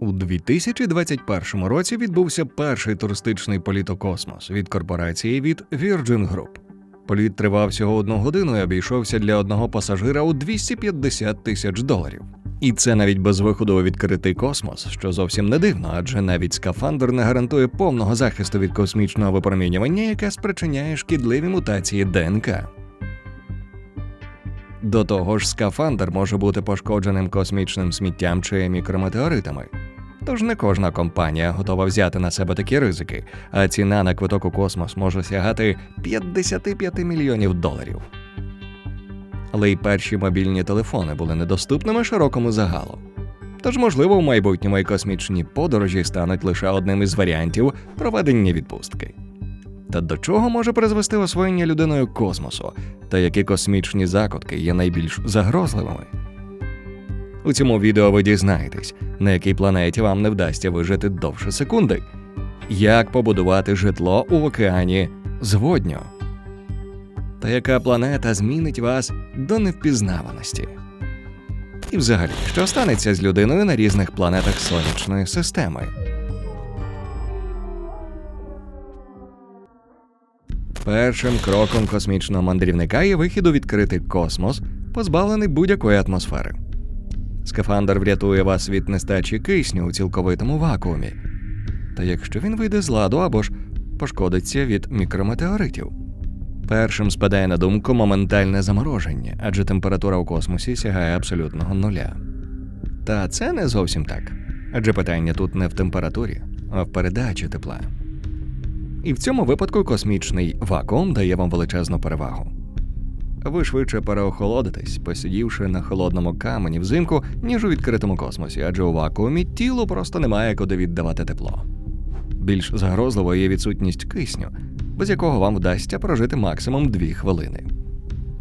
У 2021 році відбувся перший туристичний політ у космос від корпорації від Virgin Group. Політ тривав всього одну годину і обійшовся для одного пасажира у 250 тисяч доларів. І це навіть без виходу у відкритий космос, що зовсім не дивно, адже навіть скафандр не гарантує повного захисту від космічного випромінювання, яке спричиняє шкідливі мутації ДНК. До того ж, скафандр може бути пошкодженим космічним сміттям чи мікрометеоритами. Тож не кожна компанія готова взяти на себе такі ризики, а ціна на квиток у космос може сягати 55 мільйонів доларів. Але й перші мобільні телефони були недоступними широкому загалу. Тож, можливо, в майбутньому і космічні подорожі стануть лише одним із варіантів проведення відпустки. Та до чого може призвести освоєння людиною космосу, та які космічні закутки є найбільш загрозливими? У цьому відео ви дізнаєтесь, на якій планеті вам не вдасться вижити довше секунди, як побудувати житло у океані з та яка планета змінить вас до невпізнаваності. І взагалі, що станеться з людиною на різних планетах сонячної системи. Першим кроком космічного мандрівника є вихід у відкритий космос, позбавлений будь-якої атмосфери. Скафандр врятує вас від нестачі кисню у цілковитому вакуумі. Та якщо він вийде з ладу або ж пошкодиться від мікрометеоритів. Першим спадає на думку моментальне замороження, адже температура у космосі сягає абсолютного нуля. Та це не зовсім так. Адже питання тут не в температурі, а в передачі тепла. І в цьому випадку космічний вакуум дає вам величезну перевагу. Ви швидше переохолодитесь, посидівши на холодному камені взимку, ніж у відкритому космосі, адже у вакуумі тілу просто немає куди віддавати тепло. Більш загрозливою є відсутність кисню, без якого вам вдасться прожити максимум 2 хвилини.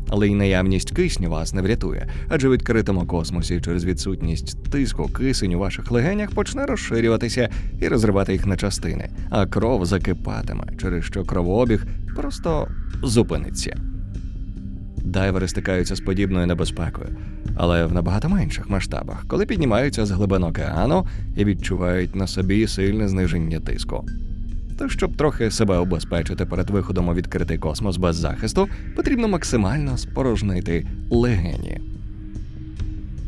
Але й наявність кисню вас не врятує, адже в відкритому космосі через відсутність тиску кисень у ваших легенях почне розширюватися і розривати їх на частини, а кров закипатиме, через що кровообіг просто зупиниться. Дайвери стикаються з подібною небезпекою, але в набагато менших масштабах, коли піднімаються з глибин океану і відчувають на собі сильне зниження тиску. То щоб трохи себе обезпечити перед виходом у відкритий космос без захисту, потрібно максимально спорожнити легені.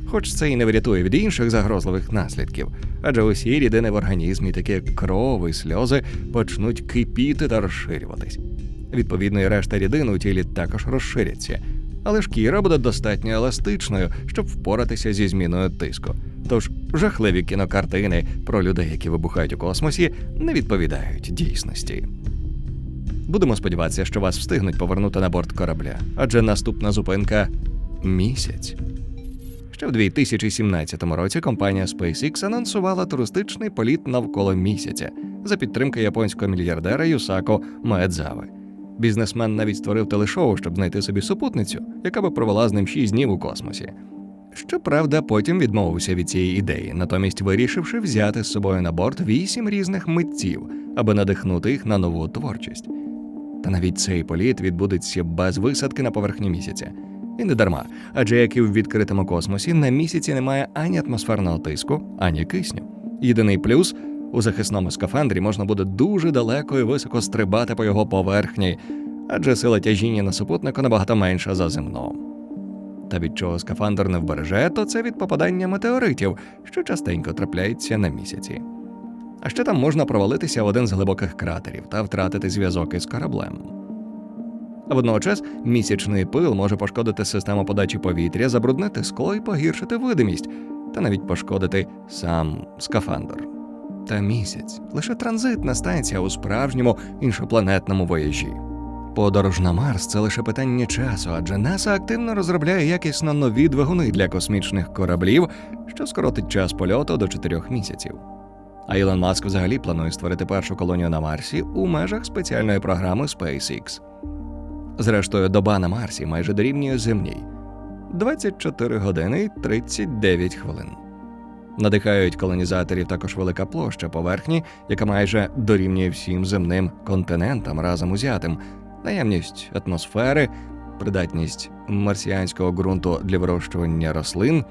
Хоч це і не врятує від інших загрозливих наслідків, адже усі рідини в організмі, такі як кров і сльози, почнуть кипіти та розширюватись. Відповідно, і решта рідин у тілі також розширяться, але шкіра буде достатньо еластичною, щоб впоратися зі зміною тиску. Тож жахливі кінокартини про людей, які вибухають у космосі, не відповідають дійсності. Будемо сподіватися, що вас встигнуть повернути на борт корабля, адже наступна зупинка місяць. Ще в 2017 році компанія SpaceX анонсувала туристичний політ навколо місяця за підтримки японського мільярдера Юсако Маедзави. Бізнесмен навіть створив телешоу, щоб знайти собі супутницю, яка би провела з ним 6 днів у космосі. Щоправда, потім відмовився від цієї ідеї, натомість вирішивши взяти з собою на борт вісім різних митців, аби надихнути їх на нову творчість. Та навіть цей політ відбудеться без висадки на поверхні місяця. І не дарма, адже як і в відкритому космосі, на місяці немає ані атмосферного тиску, ані кисню. Єдиний плюс у захисному скафандрі можна буде дуже далеко і високо стрибати по його поверхні, адже сила тяжіння на супутнику набагато менша за земну. Та від чого скафандр не вбереже, то це від попадання метеоритів, що частенько трапляється на місяці. А ще там можна провалитися в один з глибоких кратерів та втратити зв'язок із кораблем. Водночас місячний пил може пошкодити систему подачі повітря, забруднити скло і погіршити видимість, та навіть пошкодити сам скафандр. Та місяць лише транзитна станція у справжньому іншопланетному вояжі. Подорож на Марс це лише питання часу, адже НАСА активно розробляє якісно нові двигуни для космічних кораблів, що скоротить час польоту до 4 місяців. А Ілон Маск взагалі планує створити першу колонію на Марсі у межах спеціальної програми SpaceX. Зрештою, доба на Марсі майже дорівнює земній 24 години і 39 хвилин. Надихають колонізаторів також велика площа поверхні, яка майже дорівнює всім земним континентам разом узятим, наявність атмосфери, придатність марсіанського ґрунту для вирощування рослин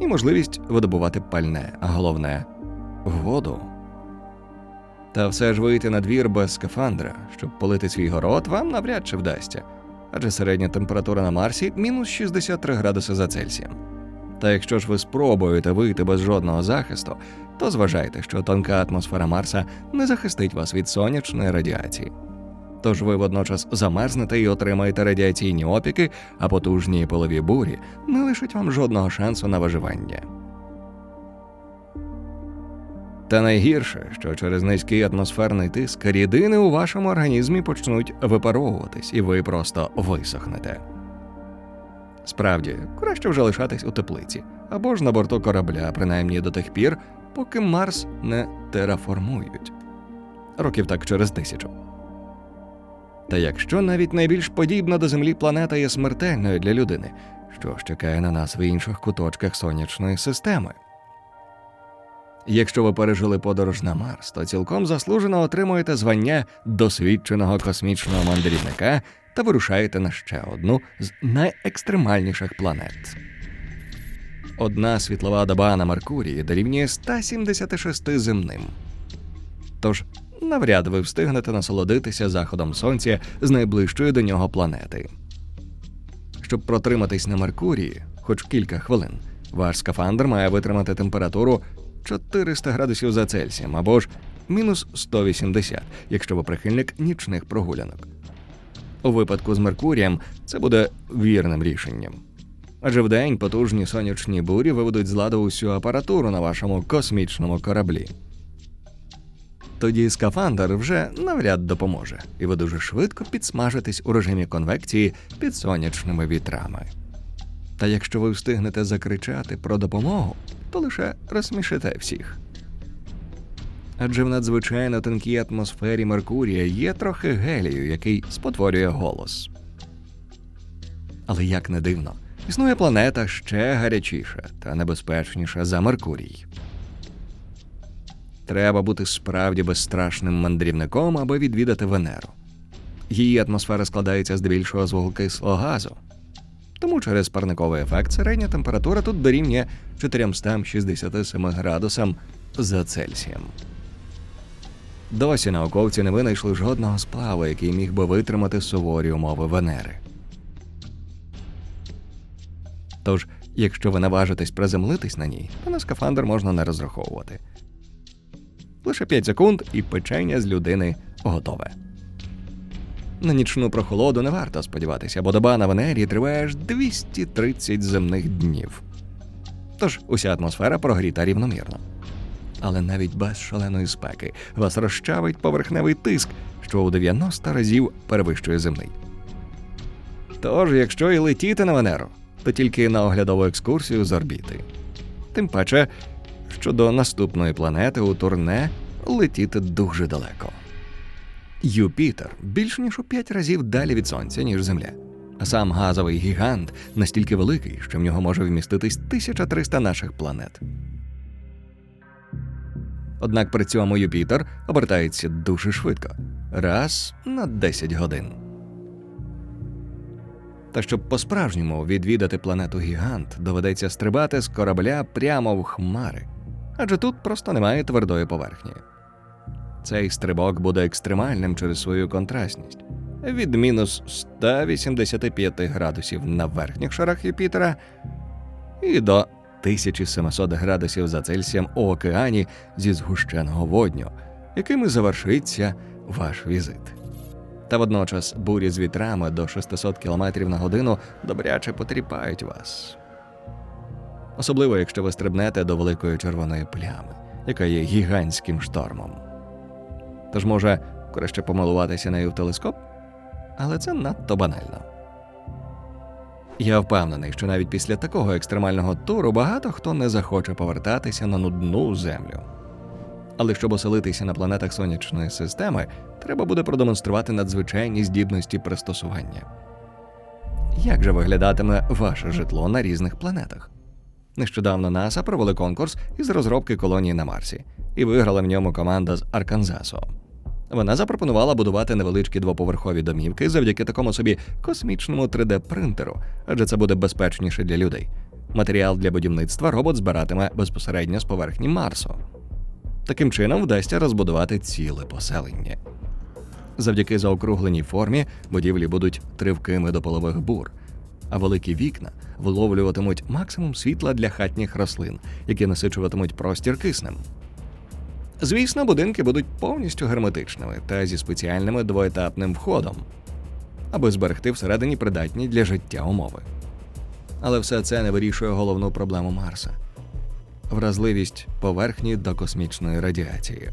і можливість видобувати пальне, а головне воду. Та все ж вийти на двір без скафандра, щоб полити свій город, вам навряд чи вдасться, адже середня температура на Марсі мінус 63 градуси за Цельсієм. Та якщо ж ви спробуєте вийти без жодного захисту, то зважайте, що тонка атмосфера Марса не захистить вас від сонячної радіації. Тож ви водночас замерзнете і отримаєте радіаційні опіки, а потужні полові бурі не лишать вам жодного шансу на виживання. Та найгірше, що через низький атмосферний тиск рідини у вашому організмі почнуть випаровуватись, і ви просто висохнете. Справді, краще вже лишатись у теплиці або ж на борту корабля, принаймні до тих пір, поки Марс не тераформують. Років так через тисячу. Та якщо навіть найбільш подібна до Землі планета є смертельною для людини, що ж чекає на нас в інших куточках сонячної системи? Якщо ви пережили подорож на Марс, то цілком заслужено отримуєте звання досвідченого космічного мандрівника та вирушаєте на ще одну з найекстремальніших планет. Одна світлова доба на Меркурії дорівнює 176 земним. Тож навряд ви встигнете насолодитися заходом сонця з найближчої до нього планети. Щоб протриматись на Меркурії, хоч кілька хвилин, ваш скафандр має витримати температуру 400 градусів за Цельсієм або ж мінус 180, якщо ви прихильник нічних прогулянок. У випадку з Меркурієм це буде вірним рішенням. Адже вдень потужні сонячні бурі виведуть з ладу усю апаратуру на вашому космічному кораблі. Тоді скафандр вже навряд допоможе, і ви дуже швидко підсмажитесь у режимі конвекції під сонячними вітрами. Та якщо ви встигнете закричати про допомогу, то лише розсмішите всіх. Адже в надзвичайно тонкій атмосфері Меркурія є трохи гелію, який спотворює голос. Але як не дивно, існує планета ще гарячіша та небезпечніша за Меркурій. Треба бути справді безстрашним мандрівником, аби відвідати Венеру. Її атмосфера складається здебільшого з вуглекислого газу. Тому через парниковий ефект середня температура тут дорівнює 467 градусам за Цельсієм. Досі науковці не винайшли жодного сплаву, який міг би витримати суворі умови Венери. Тож, якщо ви наважитесь приземлитись на ній, то на скафандр можна не розраховувати. Лише 5 секунд, і печення з людини готове. На нічну прохолоду не варто сподіватися, бо доба на Венері триває аж 230 земних днів. Тож уся атмосфера прогріта рівномірно. Але навіть без шаленої спеки вас розчавить поверхневий тиск, що у 90 разів перевищує земний. Тож, якщо і летіти на Венеру, то тільки на оглядову екскурсію з орбіти. Тим паче, що до наступної планети у турне летіти дуже далеко. Юпітер більш ніж у п'ять разів далі від сонця, ніж Земля. А сам газовий гігант настільки великий, що в нього може вміститись 1300 наших планет. Однак при цьому Юпітер обертається дуже швидко раз на 10 годин. Та щоб по-справжньому відвідати планету гігант, доведеться стрибати з корабля прямо в хмари, адже тут просто немає твердої поверхні. Цей стрибок буде екстремальним через свою контрастність від мінус 185 градусів на верхніх шарах Юпітера і до 1700 градусів за Цельсієм у океані зі згущеного водню, якими завершиться ваш візит. Та водночас бурі з вітрами до 600 км на годину добряче потріпають вас. Особливо, якщо ви стрибнете до великої червоної плями, яка є гігантським штормом. Тож, може, краще помилуватися нею в телескоп? Але це надто банально. Я впевнений, що навіть після такого екстремального туру багато хто не захоче повертатися на нудну землю. Але щоб оселитися на планетах сонячної системи, треба буде продемонструвати надзвичайні здібності пристосування. Як же виглядатиме ваше житло на різних планетах? Нещодавно НАСА провели конкурс із розробки колонії на Марсі, і виграла в ньому команда з Арканзасу. Вона запропонувала будувати невеличкі двоповерхові домівки завдяки такому собі космічному 3D-принтеру, адже це буде безпечніше для людей. Матеріал для будівництва робот збиратиме безпосередньо з поверхні Марсу. Таким чином вдасться розбудувати ціле поселення. Завдяки заокругленій формі будівлі будуть тривкими до полових бур, а великі вікна виловлюватимуть максимум світла для хатніх рослин, які насичуватимуть простір киснем. Звісно, будинки будуть повністю герметичними та зі спеціальним двоетапним входом, аби зберегти всередині придатні для життя умови. Але все це не вирішує головну проблему Марса вразливість поверхні до космічної радіації.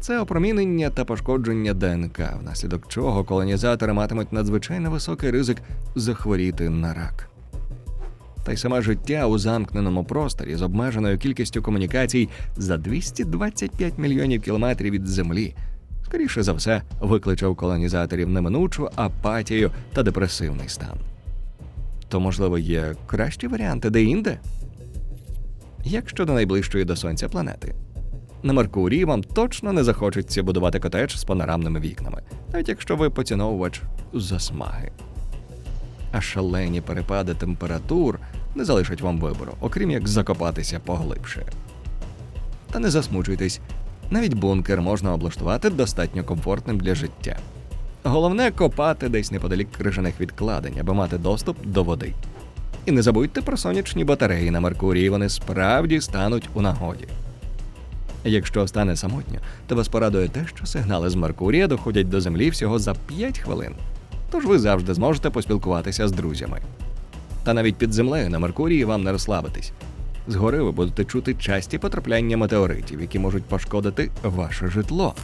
Це опромінення та пошкодження ДНК, внаслідок чого колонізатори матимуть надзвичайно високий ризик захворіти на рак. Та й саме життя у замкненому просторі з обмеженою кількістю комунікацій за 225 мільйонів кілометрів від Землі, скоріше за все, викличе у колонізаторів неминучу апатію та депресивний стан. То, можливо, є кращі варіанти де-інде? Як щодо найближчої до сонця планети? На Меркурії вам точно не захочеться будувати котедж з панорамними вікнами, навіть якщо ви поціновувач засмаги. А шалені перепади температур не залишать вам вибору, окрім як закопатися поглибше. Та не засмучуйтесь, навіть бункер можна облаштувати достатньо комфортним для життя. Головне копати десь неподалік крижаних відкладень, аби мати доступ до води. І не забудьте про сонячні батареї на Меркурії, вони справді стануть у нагоді. Якщо стане самотньо, то вас порадує те, що сигнали з Меркурія доходять до Землі всього за 5 хвилин. Тож ви завжди зможете поспілкуватися з друзями. Та навіть під землею на Меркурії вам не розслабитись. Згори ви будете чути часті потрапляння метеоритів, які можуть пошкодити ваше житло.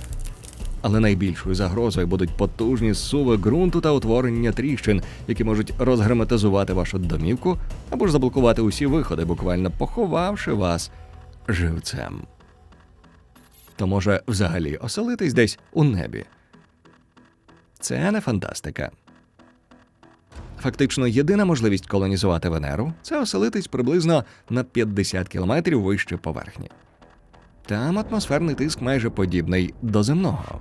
Але найбільшою загрозою будуть потужні суви ґрунту та утворення тріщин, які можуть розгерметизувати вашу домівку або ж заблокувати усі виходи, буквально поховавши вас живцем. То може взагалі оселитись десь у небі. Це не фантастика. Фактично, єдина можливість колонізувати Венеру це оселитись приблизно на 50 кілометрів вище поверхні. Там атмосферний тиск майже подібний до земного.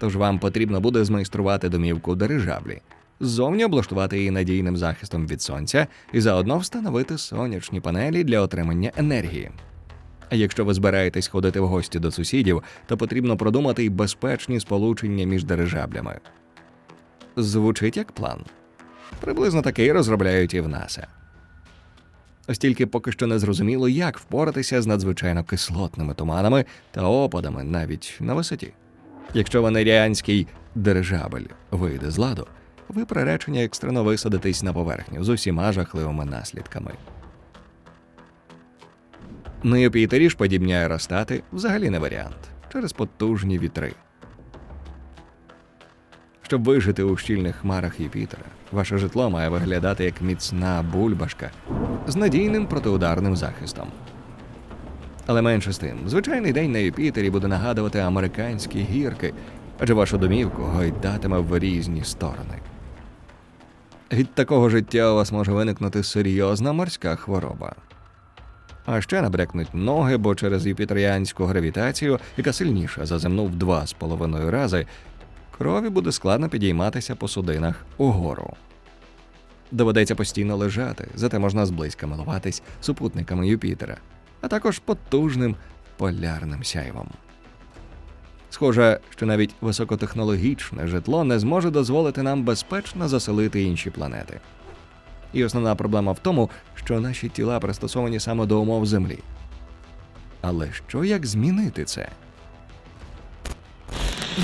Тож вам потрібно буде змайструвати домівку дирижаблі, ззовні облаштувати її надійним захистом від сонця і заодно встановити сонячні панелі для отримання енергії. А якщо ви збираєтесь ходити в гості до сусідів, то потрібно продумати й безпечні сполучення між дирижаблями. Звучить як план. Приблизно такий розробляють і в НАСА. Ось тільки поки що не зрозуміло, як впоратися з надзвичайно кислотними туманами та опадами навіть на висоті. Якщо венеріанський дирижабель вийде з ладу, ви приречені екстрено висадитись на поверхню з усіма жахливими наслідками. На Юпітері ж подібні аеростати взагалі не варіант через потужні вітри. Щоб вижити у щільних хмарах Юпітера, ваше житло має виглядати як міцна бульбашка з надійним протиударним захистом. Але менше з тим, звичайний день на Юпітері буде нагадувати американські гірки, адже вашу домівку гойдатиме в різні сторони. Від такого життя у вас може виникнути серйозна морська хвороба. А ще набрякнуть ноги, бо через юпітеріанську гравітацію, яка сильніша за земну в два з половиною рази, крові буде складно підійматися по судинах угору. Доведеться постійно лежати, зате можна зблизька милуватись супутниками Юпітера, а також потужним полярним сяйвом. Схоже, що навіть високотехнологічне житло не зможе дозволити нам безпечно заселити інші планети. І основна проблема в тому, що наші тіла пристосовані саме до умов Землі. Але що як змінити це?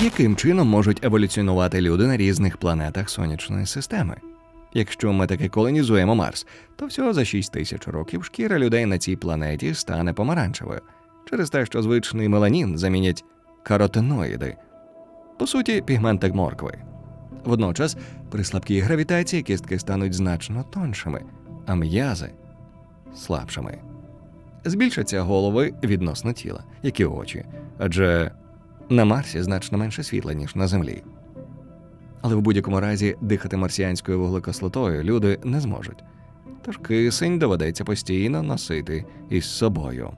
Яким чином можуть еволюціонувати люди на різних планетах сонячної системи? Якщо ми таки колонізуємо Марс, то всього за 6 тисяч років шкіра людей на цій планеті стане помаранчевою через те, що звичний меланін замінять каротиноїди, по суті, пігменти моркви. Водночас, при слабкій гравітації кістки стануть значно тоншими, а м'язи слабшими. Збільшаться голови відносно тіла, як і очі, адже на Марсі значно менше світла, ніж на Землі. Але в будь-якому разі дихати марсіанською вуглекислотою люди не зможуть. Тож кисень доведеться постійно носити із собою.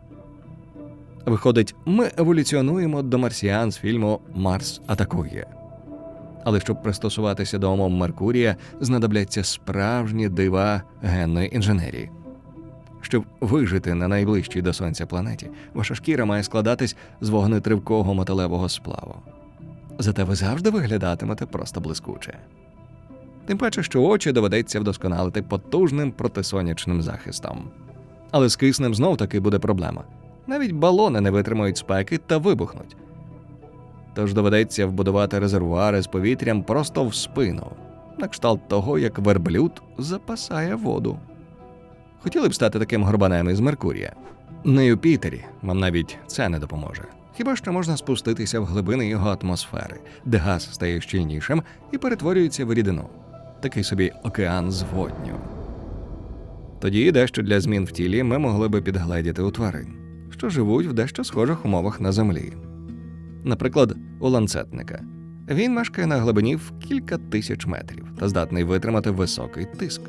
Виходить, ми еволюціонуємо до марсіан з фільму Марс атакує. Але щоб пристосуватися до умов Меркурія, знадобляться справжні дива генної інженерії. Щоб вижити на найближчій до сонця планеті, ваша шкіра має складатись з вогнетривкого металевого сплаву. Зате ви завжди виглядатимете просто блискуче. Тим паче, що очі доведеться вдосконалити потужним протисонячним захистом. Але з киснем знов таки буде проблема. Навіть балони не витримають спеки та вибухнуть. Тож доведеться вбудувати резервуари з повітрям просто в спину, на кшталт того, як верблюд запасає воду. Хотіли б стати таким горбанем із Меркурія. На Юпітері вам навіть це не допоможе. Хіба що можна спуститися в глибини його атмосфери, де газ стає щільнішим і перетворюється в рідину. Такий собі океан з водню. Тоді дещо для змін в тілі ми могли би підгледіти у тварин, що живуть в дещо схожих умовах на землі. Наприклад, у ланцетника. Він мешкає на глибині в кілька тисяч метрів та здатний витримати високий тиск.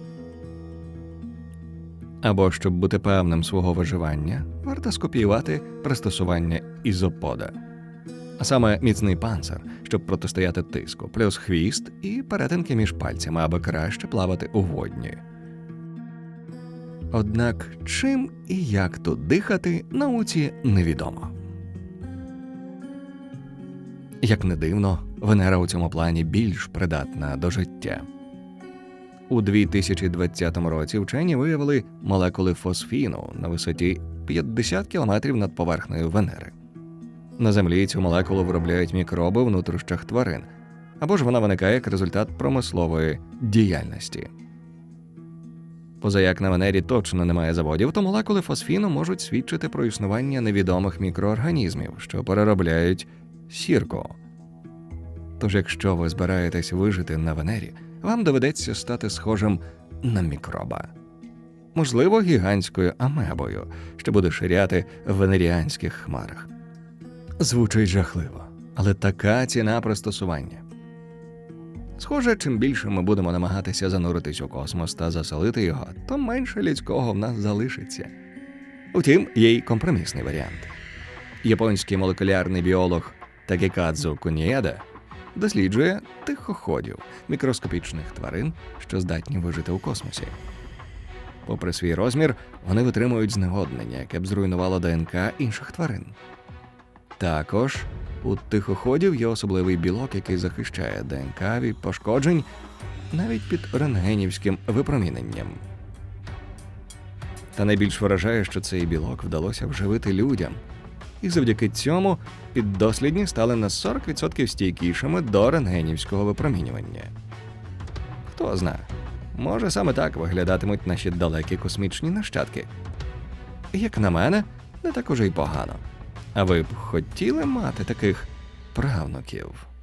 Або щоб бути певним свого виживання, варто скопіювати пристосування ізопода, а саме міцний панцир, щоб протистояти тиску, плюс хвіст і перетинки між пальцями, аби краще плавати у водні. Однак чим і як тут дихати, науці невідомо. Як не дивно, Венера у цьому плані більш придатна до життя. У 2020 році вчені виявили молекули фосфіну на висоті 50 км над поверхнею Венери. На Землі цю молекулу виробляють мікроби в нутрощах тварин, або ж вона виникає як результат промислової діяльності. Поза як на Венері точно немає заводів, то молекули фосфіну можуть свідчити про існування невідомих мікроорганізмів, що переробляють сірко. Тож, якщо ви збираєтесь вижити на Венері, вам доведеться стати схожим на мікроба. Можливо, гігантською амебою, що буде ширяти в венеріанських хмарах. Звучить жахливо, але така ціна пристосування. Схоже, чим більше ми будемо намагатися зануритись у космос та заселити його, то менше людського в нас залишиться. Втім, є й компромісний варіант. Японський молекулярний біолог Такікадзу Кунієда досліджує тихоходів, мікроскопічних тварин, що здатні вижити у космосі. Попри свій розмір, вони витримують зневоднення, яке б зруйнувало ДНК інших тварин. Також у тихоходів є особливий білок, який захищає ДНК від пошкоджень навіть під рентгенівським випроміненням. Та найбільш вражає, що цей білок вдалося вживити людям, і завдяки цьому піддослідні стали на 40% стійкішими до рентгенівського випромінювання. Хто знає, може саме так виглядатимуть наші далекі космічні нащадки. Як на мене, не так уже й погано. А ви б хотіли мати таких правнуків?